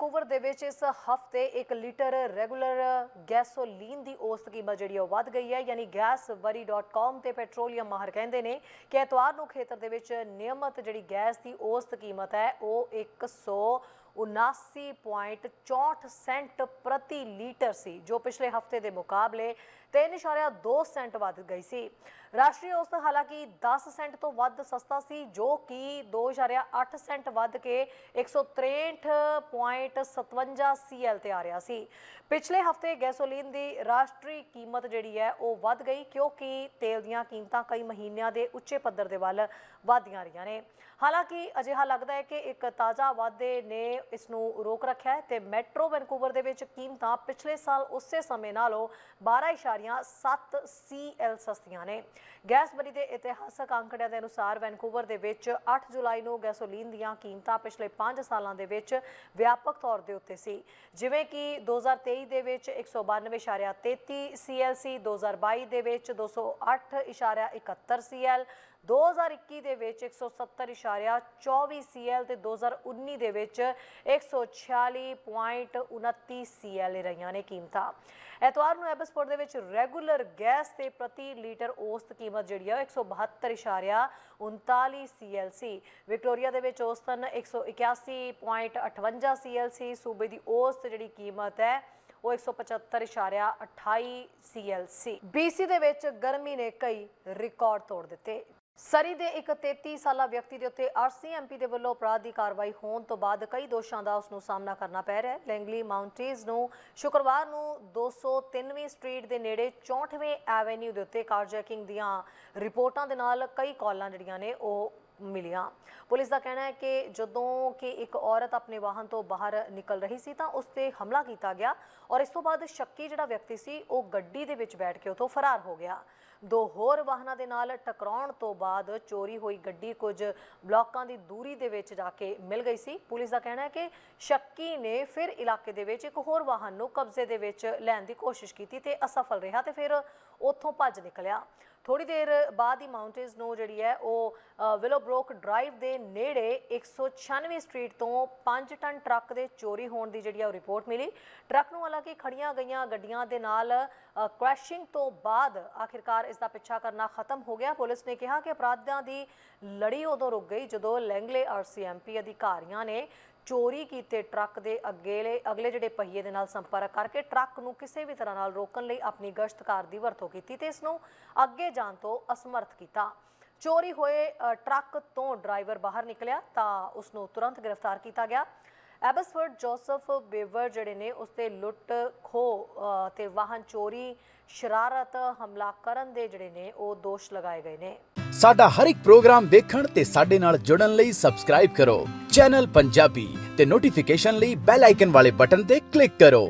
Vancouver ਦੇ ਵਿੱਚ ਇਸ ਹਫ਼ਤੇ 1 ਲੀਟਰ ਰੈਗੂਲਰ ਗੈਸੋਲੀਨ ਦੀ ਔਸਤ ਕੀਮਤ ਜਿਹੜੀ ਆ ਉਹ ਵੱਧ ਗਈ ਹੈ। ਯਾਨੀ gasveri.com ਤੇ ਪੈਟਰੋਲੀਅਮ ਮਾਹਰ ਕਹਿੰਦੇ ਨੇ ਕਿ ਐਤਵਾਰ ਨੂੰ ਖੇਤਰ ਦੇ ਵਿੱਚ ਨਿਯਮਤ ਜਿਹੜੀ ਗੈਸ ਦੀ ਔਸਤ ਕੀਮਤ ਹੈ, ਉਹ 179.64 ਸੈਂਟ ਪ੍ਰਤੀ ਲੀਟਰ ਸੀ, ਜੋ ਪਿਛਲੇ ਹਫ਼ਤੇ ਦੇ ਮੁਕਾਬਲੇ 3.2 ਸੈਂਟ ਵੱਧ ਗਈ ਸੀ। ਰਾਸ਼ਟਰੀ ਔਸਤ ਹਾਲਾਂਕਿ 10 ਸੈਂਟ ਤੋਂ ਵੱਧ ਸਸਤਾ ਸੀ, ਜੋ ਕਿ 2.8 ਸੈਂਟ ਵੱਧ ਕੇ 163.57 ਸੀਐਲ ਤੇ ਆ ਰਿਹਾ ਸੀ। ਪਿਛਲੇ ਹਫ਼ਤੇ ਗੈਸੋਲੀਨ ਦੀ ਰਾਸ਼ਟਰੀ ਕੀਮਤ ਜਿਹੜੀ ਹੈ, ਉਹ ਵੱਧ ਗਈ, ਕਿਉਂਕਿ ਤੇਲ ਦੀਆਂ ਕੀਮਤਾਂ ਕਈ ਮਹੀਨਿਆਂ ਦੇ ਉੱਚੇ ਪੱਧਰ ਦੇ ਵੱਲ ਵਧਦੀਆਂ ਰਹੀਆਂ ਨੇ। ਹਾਲਾਂਕਿ ਅਜਿਹਾ ਲੱਗਦਾ ਹੈ ਕਿ ਇੱਕ ਤਾਜ਼ਾ ਵਾਧੇ ਨੇ ਇਸ ਨੂੰ ਰੋਕ ਰੱਖਿਆ ਹੈ ਤੇ ਮੈਟਰੋ ਵੈਨਕੂਵਰ ਦੇ ਵਿੱਚ ਕੀਮਤਾਂ ਪਿਛਲੇ ਸਾਲ ਉਸੇ ਸਮੇਂ ਨਾਲੋਂ 12.7 ਸੀਐਲ ਸਸਤੀਆਂ ਨੇ। ਗੈਸ ਬਰੀ ਦੇ ਇਤਿਹਾਸਕ ਅੰਕੜਿਆਂ ਦੇ ਅਨੁਸਾਰ ਵੈਨਕੂਵਰ ਦੇ ਵਿੱਚ 8 ਜੁਲਾਈ ਨੂੰ ਗੈਸੋਲੀਨ ਦੀਆਂ ਕੀਮਤਾਂ ਪਿਛਲੇ 5 ਸਾਲਾਂ ਦੇ ਵਿੱਚ ਵਿਆਪਕ ਤੌਰ ਦੇ ਉੱਤੇ ਸੀ। ਜਿਵੇਂ ਕਿ 2023 ਦੇ ਵਿੱਚ 192.33 ਸੀਐਲਸੀ 2022 ਦੇ ਵਿੱਚ 208.71 ਸੀਐਲ 2021 ਦੇ ਵਿੱਚ 170.24 ਸੀਐਲ ਤੇ 2019 ਦੇ ਵਿੱਚ 146.29 ਸੀਐਲ ਰਹੀਆਂ ਨੇ ਕੀਮਤਾਂ। ਐਤਵਾਰ ਨੂੰ ਐਬਸਪੋਰਟ ਦੇ ਵਿੱਚ ਰੈਗੂਲਰ ਗੈਸ ਤੇ ਪ੍ਰਤੀ ਲੀਟਰ ਔਸਤ ਕੀਮਤ ਜਿਹੜੀ ਆ ਉਹ 172.39 ਸੀਐਲ ਸੀ। ਵਿਕਟੋਰੀਆ ਦੇ ਵਿੱਚ ਔਸਤਨ 181.58 ਸੀਐਲ ਸੀ। ਸੂਬੇ ਦੀ ਔਸਤ ਜਿਹੜੀ ਕੀਮਤ ਹੈ ਉਹ 175.28 ਸੀਐਲ ਸੀ। BC ਦੇ ਵਿੱਚ ਗਰਮੀ ਨੇ ਕਈ ਰਿਕਾਰਡ ਤੋੜ ਦਿੱਤੇ। ਸਰੀ ਦੇ ਇੱਕ 33 ਸਾਲਾ ਵਿਅਕਤੀ ਦੇ ਉੱਤੇ ਆਰਸੀਐਮਪੀ ਦੇ ਵੱਲੋਂ ਅਪਰਾਧ ਦੀ ਕਾਰਵਾਈ ਹੋਣ ਤੋਂ ਬਾਅਦ ਕਈ ਦੋਸ਼ਾਂ ਦਾ ਉਸ ਨੂੰ ਸਾਹਮਣਾ ਕਰਨਾ ਪੈ ਰਿਹਾ ਹੈ। ਲੈਂਗਲੀ ਮਾਊਂਟੇਨਸ ਨੂੰ ਸ਼ੁੱਕਰਵਾਰ ਨੂੰ 203ਵੀਂ ਸਟਰੀਟ ਦੇ ਨੇੜੇ 64ਵੇਂ ਐਵੇਨਿਊ ਦੇ ਉੱਤੇ ਕਾਰਜੈਕਿੰਗ ਦੀਆਂ ਰਿਪੋਰਟਾਂ ਦੇ ਨਾਲ ਕਈ ਕਾਲਾਂ ਜਿਹੜੀਆਂ ਨੇ ਉਹ ਮਿਲੀਆਂ। ਪੁਲਿਸ ਦਾ ਕਹਿਣਾ ਹੈ ਕਿ ਜਦੋਂ ਕਿ ਇੱਕ ਔਰਤ ਆਪਣੇ ਵਾਹਨ ਤੋਂ ਬਾਹਰ ਨਿਕਲ ਰਹੀ ਸੀ ਤਾਂ ਉਸ ਤੇ ਹਮਲਾ ਕੀਤਾ ਗਿਆ ਔਰ ਇਸ ਤੋਂ ਬਾਅਦ ਸ਼ੱਕੀ ਜਿਹੜਾ ਵਿਅਕਤੀ ਸੀ ਉਹ ਗੱਡੀ ਦੇ ਵਿੱਚ ਬੈਠ ਕੇ ਉਥੋਂ ਫਰਾਰ ਹੋ ਗਿਆ। ਦੋ ਹੋਰ ਵਾਹਨਾਂ ਦੇ ਨਾਲ ਟਕਰਾਉਣ ਤੋਂ ਬਾਅਦ ਚੋਰੀ ਹੋਈ ਗੱਡੀ ਕੁਝ ਬਲਾਕਾਂ ਦੀ ਦੂਰੀ ਦੇ ਵਿੱਚ ਜਾ ਕੇ ਮਿਲ ਗਈ ਸੀ। ਪੁਲਿਸ ਦਾ ਕਹਿਣਾ ਹੈ ਕਿ ਸ਼ੱਕੀ ਨੇ ਫਿਰ ਇਲਾਕੇ ਦੇ ਵਿੱਚ ਇੱਕ ਹੋਰ ਵਾਹਨ ਨੂੰ ਕਬਜ਼ੇ ਦੇ ਵਿੱਚ ਲੈਣ ਦੀ ਕੋਸ਼ਿਸ਼ ਕੀਤੀ ਤੇ ਅਸਫਲ ਰਿਹਾ ਤੇ ਫਿਰ ਉੱਥੋਂ ਭੱਜ ਨਿਕਲਿਆ। ਥੋੜੀ ਦੇਰ ਬਾਅਦ ਹੀ ਮਾਊਂਟੇਨਸ ਨੂੰ ਜਿਹੜੀ ਹੈ ਉਹ ਵਿਲੋਬ੍ਰੋਕ ਡਰਾਈਵ ਦੇ ਨੇੜੇ 196 ਸਟਰੀਟ ਤੋਂ 5 ਟਨ ਟਰੱਕ ਦੇ ਚੋਰੀ ਹੋਣ ਦੀ ਜਿਹੜੀ ਹੈ ਉਹ ਰਿਪੋਰਟ ਮਿਲੀ। ਟਰੱਕ ਨੂੰ ਹਾਲਾਂਕਿ ਖੜੀਆਂ ਗਈਆਂ ਗੱਡੀਆਂ ਦੇ ਨਾਲ ਕ੍ਰੈਸ਼ਿੰਗ ਤੋਂ ਬਾਅਦ ਆਖਿਰਕਾਰ ਇਸ ਦਾ ਪਿੱਛਾ ਕਰਨਾ ਖਤਮ ਹੋ ਗਿਆ। ਪੁਲਿਸ ਨੇ ਕਿਹਾ ਕਿ ਅਪਰਾਧੀਆਂ ਦੀ ਲੜੀ ਉਦੋਂ ਰੁਕ ਗਈ ਜਦੋਂ ਲੈਂਗਲੇ ਆਰਸੀਐਮਪੀ ਅਧਿਕਾਰੀਆਂ ਨੇ ਚੋਰੀ ਕੀਤੇ ਟਰੱਕ ਦੇ ਅੱਗੇਲੇ, ਅਗਲੇ ਜਿਹੜੇ ਪਹੀਏ ਦੇ ਨਾਲ ਸੰਪਰਕ ਕਰਕੇ ਟਰੱਕ ਨੂੰ ਕਿਸੇ ਵੀ ਤਰ੍ਹਾਂ ਨਾਲ ਰੋਕਣ ਲਈ ਆਪਣੀ ਗਸ਼ਤਕਾਰ ਦੀ ਵਰਤੋਂ ਕੀਤੀ ਤੇ ਇਸ ਨੂੰ ਅੱਗੇ ਜਾਣ ਤੋਂ ਅਸਮਰਥ ਕੀਤਾ। ਚੋਰੀ ਹੋਏ ਟਰੱਕ ਤੋਂ ਡਰਾਈਵਰ ਬਾਹਰ ਨਿਕਲਿਆ ਤਾਂ ਉਸ ਨੂੰ ਤੁਰੰਤ ਗ੍ਰਿਫਤਾਰ ਕੀਤਾ ਗਿਆ। ਐਬਸਫੋਰਡ ਜੋਸਫ ਬੇਵਰ ਜਿਹੜੇ ਨੇ, ਉਸ ਤੇ ਲੁੱਟ ਖੋ ਤੇ ਵਾਹਨ ਚੋਰੀ, ਸ਼ਰਾਰਤ, ਹਮਲਾ ਕਰਨ ਦੇ ਜਿਹੜੇ ਨੇ, ਉਹ ਦੋਸ਼ ਲਗਾਏ ਗਏ ਨੇ। ਸਾਡਾ ਹਰ ਇੱਕ ਪ੍ਰੋਗਰਾਮ ਦੇਖਣ ਤੇ ਸਾਡੇ ਨਾਲ ਜੁੜਨ ਲਈ ਸਬਸਕ੍ਰਾਈਬ ਕਰੋ। ਚੈਨਲ ਪੰਜਾਬੀ ਤੇ ਨੋਟੀਫਿਕੇਸ਼ਨ ਲਈ ਬੈਲ ਆਈਕਨ ਵਾਲੇ ਬਟਨ ਤੇ ਕਲਿੱਕ ਕਰੋ।